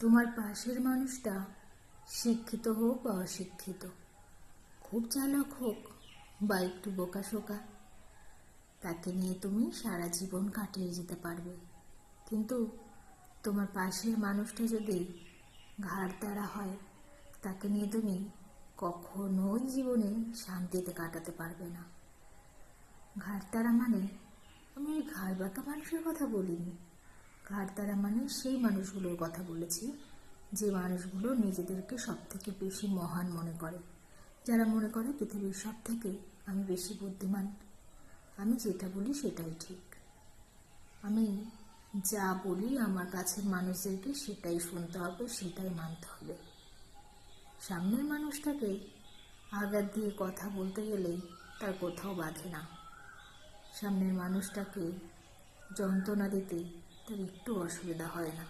তোমার পাশের মানুষটা শিক্ষিত হোক বা অশিক্ষিত। খুব চালাক হোক, বা একটু বোকাশোকা। তাকে নিয়ে তুমি সারা জীবন কাটিয়ে যেতে পারবে। কিন্তু তোমার পাশের মানুষটা যদি ঘাড় তারা হয়, তাকে নিয়ে তুমি কখনোই জীবনে শান্তিতে কাটাতে পারবে না। ঘাড় তারা মানে আমি ওই ঘাড় বাঁকা মানুষের কথা বলিনি। ঘাড় তারা মানে সেই মানুষগুলোর কথা বলেছি, যে মানুষগুলো নিজেদেরকে সব থেকে বেশি মহান মনে করে। যারা মনে করে পৃথিবীর সব থেকে আমি বেশি বুদ্ধিমান, আমি যেটা বলি সেটাই ঠিক। আমি যা বলি আমার কাছের মানুষদেরকে সেটাই শুনতে হবে, সেটাই মানতে হবে। সামনের মানুষটাকে আঘাত দিয়ে কথা বলতে গেলে তার কোথাও বাধে না। সামনের মানুষটাকে যন্ত্রণা দিতে তার একটু অসুবিধা হয় না